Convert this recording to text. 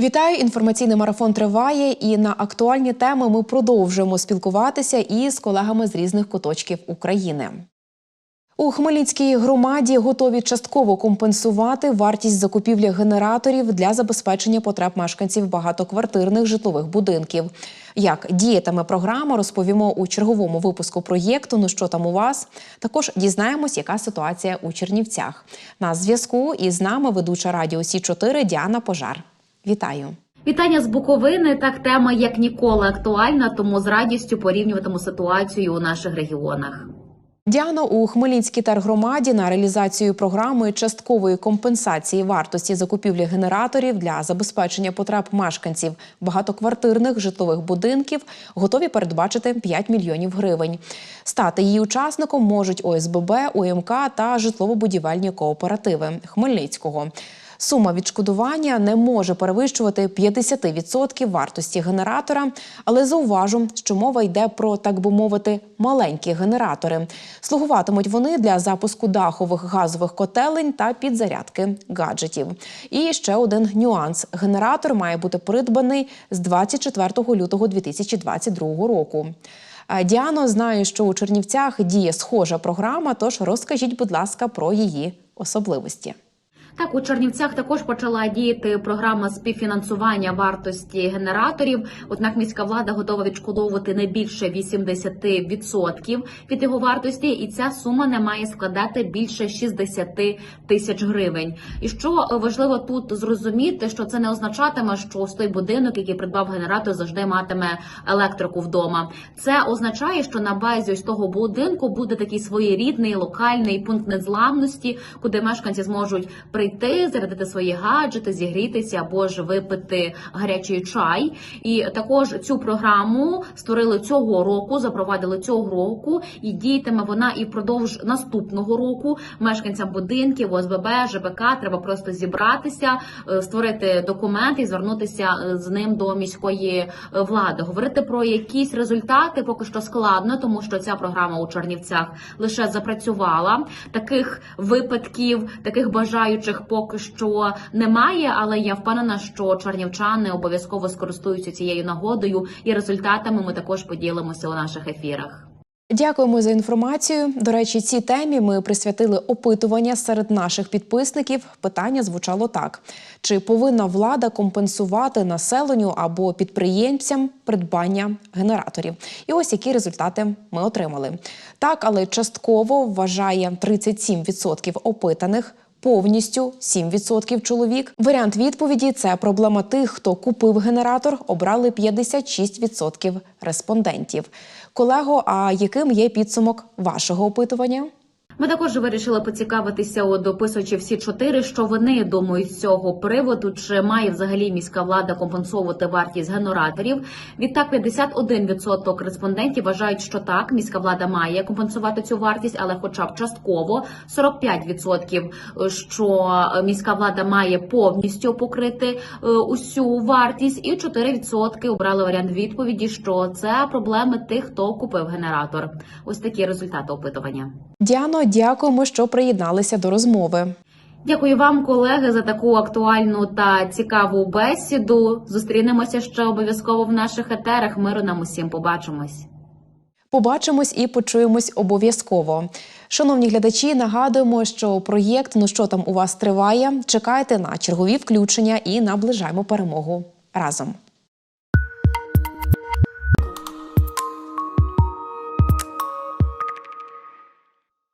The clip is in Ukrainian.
Вітаю! Інформаційний марафон триває, і на актуальні теми ми продовжуємо спілкуватися із колегами з різних куточків України. У Хмельницькій громаді готові частково компенсувати вартість закупівлі генераторів для забезпечення потреб мешканців багатоквартирних житлових будинків. Як діятиме програма, розповімо у черговому випуску проєкту. Ну що там у вас? Також дізнаємось, яка ситуація у Чернівцях. На зв'язку із нами ведуча радіо Сі 4 Діана Пожар. Вітаю. Вітання з Буковини. Так тема як ніколи актуальна, тому з радістю порівнюватиму ситуацію у наших регіонах. Діано у Хмельницькій тергромаді на реалізацію програми часткової компенсації вартості закупівлі генераторів для забезпечення потреб мешканців багатоквартирних житлових будинків готові передбачити 5 мільйонів гривень. Стати її учасником можуть ОСББ, УМК та житлово-будівельні кооперативи Хмельницького. Сума відшкодування не може перевищувати 50% вартості генератора, але зауважу, що мова йде про так би мовити маленькі генератори. Слугуватимуть вони для запуску дахових газових котелень та підзарядки гаджетів. І ще один нюанс: генератор має бути придбаний з 24 лютого 2022 року. Діано, знаю, що у Чернівцях діє схожа програма. Тож розкажіть, будь ласка, про її особливості. Так, у Чернівцях також почала діяти програма співфінансування вартості генераторів. Однак міська влада готова відшкодовувати не більше 80% від його вартості, і ця сума не має складати більше 60 тисяч гривень. І що важливо тут зрозуміти, що це не означатиме, що ось той будинок, який придбав генератор, завжди матиме електрику вдома. Це означає, що на базі ось того будинку буде такий своєрідний локальний пункт незламності, куди мешканці зможуть прийти, зарядити свої гаджети, зігрітися або ж випити гарячий чай. І також цю програму створили цього року, запровадили цього року, і діятиме вона і впродовж наступного року. Мешканцям будинків, ОСББ, ЖБК треба просто зібратися, е, створити документ і звернутися е, з ним до міської е, влади. Говорити про якісь результати поки що складно, тому що ця програма у Чернівцях лише запрацювала. Таких випадків, таких бажаючих поки що немає, але я впевнена, що чернівчани обов'язково скористуються цією нагодою, і результатами ми також поділимося у наших ефірах. Дякуємо за інформацію. До речі, цій темі ми присвятили опитування серед наших підписників. Питання звучало так: чи повинна влада компенсувати населенню або підприємцям придбання генераторів? І ось які результати ми отримали. Так, але частково вважає 37% опитаних. Повністю 7% чоловік. Варіант відповіді це проблема тих, хто купив генератор. Обрали 56% респондентів. Колего, а яким є підсумок вашого опитування? Ми також вирішили поцікавитися у дописувачів всі чотири, що вони думають з цього приводу, чи має взагалі міська влада компенсовувати вартість генераторів. Відтак 51% респондентів вважають, що так, міська влада має компенсувати цю вартість, але хоча б частково 45% що міська влада має повністю покрити е, усю вартість, і 4% обрали варіант відповіді, що це проблеми тих, хто купив генератор. Ось такі результати опитування. Діано, дякуємо, що приєдналися до розмови. Дякую вам, колеги, за таку актуальну та цікаву бесіду. Зустрінемося ще обов'язково в наших етерах. Миру нам усім побачимось. Побачимось і почуємось обов'язково. Шановні глядачі, нагадуємо, що проєкт Ну що там у вас триває. Чекайте на чергові включення і наближаємо перемогу разом.